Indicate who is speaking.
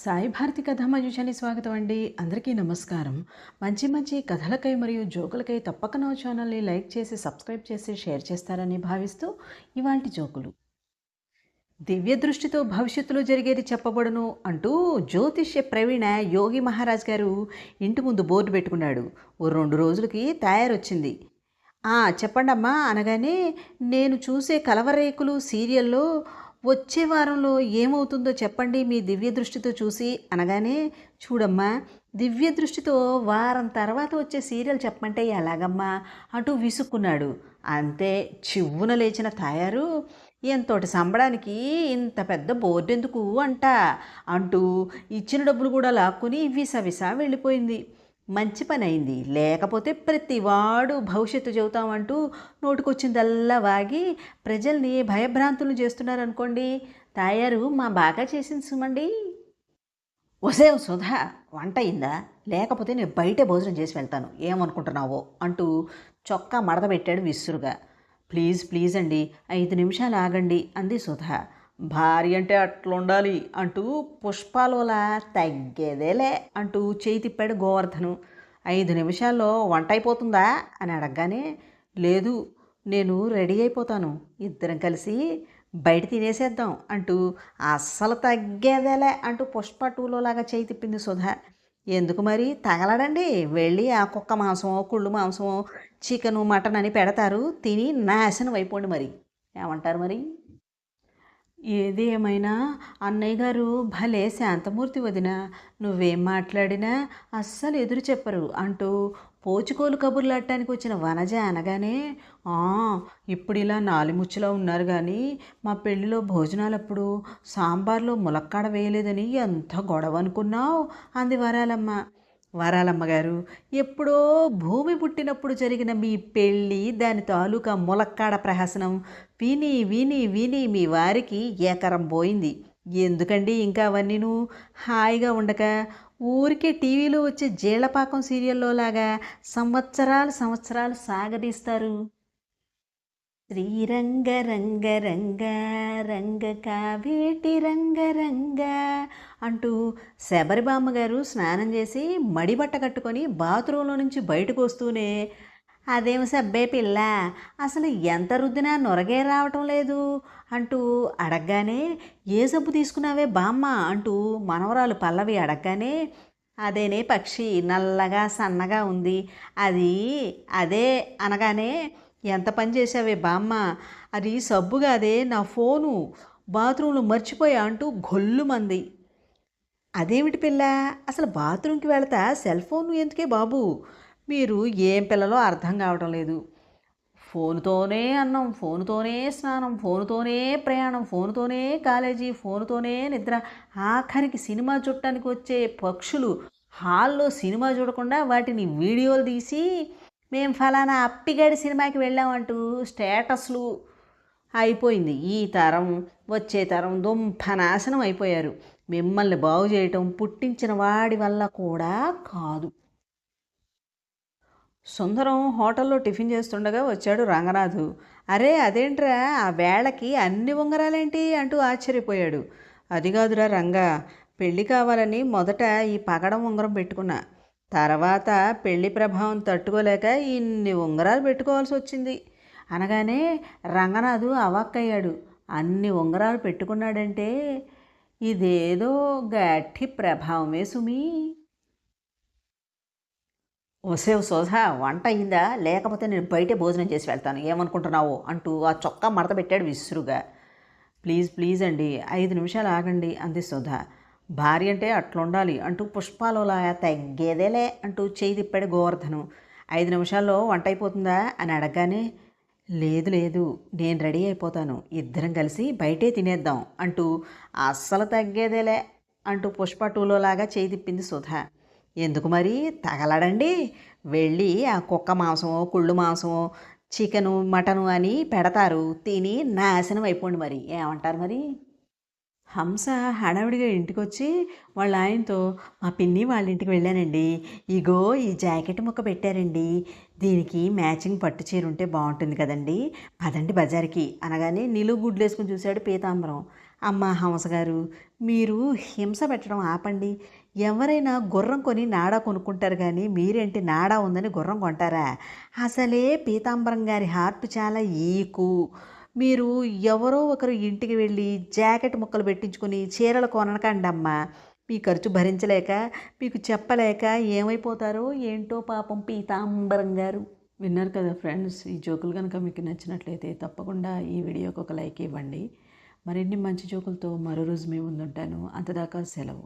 Speaker 1: సాయి భారతి కథా స్వాగతం అండి. అందరికీ నమస్కారం. మంచి మంచి కథలకై మరియు జోకులకై తప్పక నా ఛానల్ని లైక్ చేసి సబ్స్క్రైబ్ చేసి షేర్ చేస్తారని భావిస్తూ ఇవాంటి జోకులు. దివ్య దృష్టితో భవిష్యత్తులో జరిగేది చెప్పబడును అంటూ జ్యోతిష్య ప్రవీణ యోగి మహారాజ్ గారు ఇంటి ముందు బోర్డు పెట్టుకున్నాడు. ఓ రెండు రోజులకి తయారొచ్చింది. చెప్పండమ్మా అనగానే నేను చూసే కలవరేకులు సీరియల్లో వచ్చే వారంలో ఏమవుతుందో చెప్పండి. మీ దివ్య దృష్టితో చూసి అనగానే చూడమ్మా దివ్య దృష్టితో వారం తర్వాత వచ్చే సీరియల్ చెప్పమంటే ఎలాగమ్మా? అంటూ విసుక్కున్నాడు. అంతే చివ్వున లేచిన తయారు ఎంతోటి సంబడానికి ఇంత పెద్ద బోర్డు ఎందుకు అంట? అంటూ ఇచ్చిన డబ్బులు కూడా లాక్కుని విసవిసా వెళ్ళిపోయింది. మంచి పని అయింది లేకపోతే ప్రతివాడు భవిష్యత్తు చెబుతామంటూ నోటికొచ్చిందల్లా వాగి ప్రజల్ని భయభ్రాంతులు చేస్తున్నారనుకోండి. తయారు మా బాగా చేసింది సుమండి. వసే సుధా వంట అయిందా? లేకపోతే నేను బయటే భోజనం చేసి వెళ్తాను. ఏమనుకుంటున్నావో? అంటూ చొక్కా మడత పెట్టాడు విసురుగా. ప్లీజ్ ప్లీజ్ అండి. ఐదు నిమిషాలు ఆగండి అంది సుధా. భార్య అంటే అట్లుండాలి అంటూ పుష్పాలోల తగ్గేదేలే అంటూ చేయి తిప్పాడు గోవర్ధను. ఐదు నిమిషాల్లో వంట అయిపోతుందా? అని అడగగానే లేదు నేను రెడీ అయిపోతాను. ఇద్దరం కలిసి బయట తినేసేద్దాం అంటూ అస్సలు తగ్గేదేలే అంటూ పుష్ప టూలో లాగా చేయి తిప్పింది సుధా. ఎందుకు మరి? తగలడండి. వెళ్ళి ఆ కుక్క మాంసమో కుళ్ళు మాంసమో చికెను మటన్ అని పెడతారు. తిని నాశనం అయిపోండి మరి. ఏమంటారు మరి? ఏది ఏమైనా అన్నయ్య గారు భలే శాంతమూర్తి వదిన. నువ్వేం మాట్లాడినా అస్సలు ఎదురు చెప్పరు అంటూ పోచుకోలు కబుర్లాడటానికి వచ్చిన వనజ అనగానే "ఆ, ఇప్పుడు ఇలా నాలిముచ్చులో ఉన్నారు కానీ మా పెళ్ళిలో భోజనాలప్పుడు సాంబార్లో ములక్కాడ వేయలేదని ఎంత గొడవ అనుకున్నావు? అంది వరాలమ్మ. వరాలమ్మగారు ఎప్పుడో భూమి పుట్టినప్పుడు జరిగిన మీ పెళ్ళి దాని తాలూకా ములక్కాడ ప్రహసనం విని విని విని మీ వారికి ఏకరం పోయింది. ఎందుకండి ఇంకా అవన్నీను? హాయిగా ఉండక. ఊరికే టీవీలో వచ్చే జీళ్ళపాకం సీరియల్లో లాగా సంవత్సరాలు సంవత్సరాలు సాగదీస్తారు. శ్రీరంగ రంగ రంగ రంగ కావేటి రంగ రంగ అంటూ శబరిబామ్మ గారు స్నానం చేసి మడిబట్ట కట్టుకొని బాత్రూంలో నుంచి బయటకు వస్తూనే అదేం సబ్బే పిల్ల అసలు ఎంత రుద్దినా నొరగే రావటం లేదు అంటూ అడగగానే ఏ సబ్బు తీసుకున్నావే బామ్మ అంటూ మనవరాలు పల్లవి అడగగానే అదేనే పక్షి నల్లగా సన్నగా ఉంది అది అదే అనగానే ఎంత పని చేసావే బామ్మ? అది సబ్బుగాదే నా ఫోను. బాత్రూంలో మర్చిపోయా అంటూ గొల్లుమంది. అదేమిటి పిల్ల? అసలు బాత్రూంకి వెళతా సెల్ ఫోన్ ఎందుకే బాబు? మీరు ఏం పిల్లలో అర్థం కావటం లేదు. ఫోన్తోనే అన్నం ఫోన్తోనే స్నానం ఫోన్తోనే ప్రయాణం ఫోన్తోనే కాలేజీ ఫోన్తోనే నిద్ర. ఆఖరికి సినిమా చూడటానికి వచ్చే పక్షులు. హాల్లో సినిమా చూడకుండా వాటిని వీడియోలు తీసి మేం ఫలానా అప్పిగాడి సినిమాకి వెళ్ళామంటూ స్టేటస్లు అయిపోయింది. ఈ తరం వచ్చే తరం దుంప నాశనం అయిపోయారు. మిమ్మల్ని బాగు చేయటం పుట్టించిన వాడి వల్ల కూడా కాదు. సుందరం హోటల్లో టిఫిన్ చేస్తుండగా వచ్చాడు రంగనాథు. అరే అదేంట్రా ఆ వేళకి అన్ని ఉంగరాలేంటి? అంటూ ఆశ్చర్యపోయాడు. అది కాదురా రంగా పెళ్ళి కావాలని మొదట ఈ పగడం ఉంగరం పెట్టుకున్నా. తర్వాత పెళ్ళి ప్రభావం తట్టుకోలేక ఇన్ని ఉంగరాలు పెట్టుకోవాల్సి వచ్చింది. అనగానే రంగనాథు అవాక్కయ్యాడు. అన్ని ఉంగరాలు పెట్టుకున్నాడంటే ఇదేదో గట్టి ప్రభావమే సుమీ. ఒసేవ్ సోధా వంట అయిందా? లేకపోతే నేను బయటే భోజనం చేసి వెళ్తాను. ఏమనుకుంటున్నావు? అంటూ ఆ చొక్కా మడత పెట్టాడు విసురుగా. ప్లీజ్ ప్లీజ్ అండి. ఐదు నిమిషాలు ఆగండి అంది సుధా భార్య అంటే అట్లుండాలి అంటూ పుష్పాలోలా తగ్గేదేలే అంటూ చేయి తిప్పాడు గోవర్ధను. ఐదు నిమిషాల్లో వంట అయిపోతుందా అని అడగగానే లేదు లేదు నేను రెడీ అయిపోతాను. ఇద్దరం కలిసి బయటే తినేద్దాం అంటూ అస్సలు తగ్గేదేలే అంటూ పుష్ప టూలోలాగా చేయి తిప్పింది సుధా. ఎందుకు మరి? తగలడండి. వెళ్ళి ఆ కుక్క మాంసమో కుళ్ళు మాంసమో చికెను మటను అని పెడతారు. తిని నాశనం అయిపోండి మరి. ఏమంటారు మరి? హంస హడావిడిగా ఇంటికి వచ్చి వాళ్ళ ఆయనతో మా పిన్ని వాళ్ళ ఇంటికి వెళ్ళానండి. ఇగో ఈ జాకెట్ ముక్క పెట్టారండి. దీనికి మ్యాచింగ్ పట్టు చీర ఉంటే బాగుంటుంది కదండి. పదండి బజార్కి. అనగానే నిలువు గుడ్లు వేసుకుని చూశాడు పీతాంబరం. అమ్మ హంస గారు మీరు హింస పెట్టడం ఆపండి. ఎవరైనా గుర్రం కొని నాడా కొనుక్కుంటారు కానీ మీరేంటి నాడా ఉందని గుర్రం కొంటారా? అసలే పీతాంబరం గారి హార్ట్ చాలా ఈకు. మీరు ఎవరో ఒకరు ఇంటికి వెళ్ళి జాకెట్ ముక్కలు పెట్టించుకొని చీరలు కొనకండి అమ్మ మీ ఖర్చు భరించలేక మీకు చెప్పలేక ఏమైపోతారో ఏంటో పాపం పీతాంబరం గారు. విన్నారు కదా ఫ్రెండ్స్ ఈ జోకులు కనుక మీకు నచ్చినట్లయితే తప్పకుండా ఈ వీడియోకి ఒక లైక్ ఇవ్వండి. మరిన్ని మంచి జోకులతో మరో రోజు మేము ముందుంటాను. అంతదాకా సెలవు.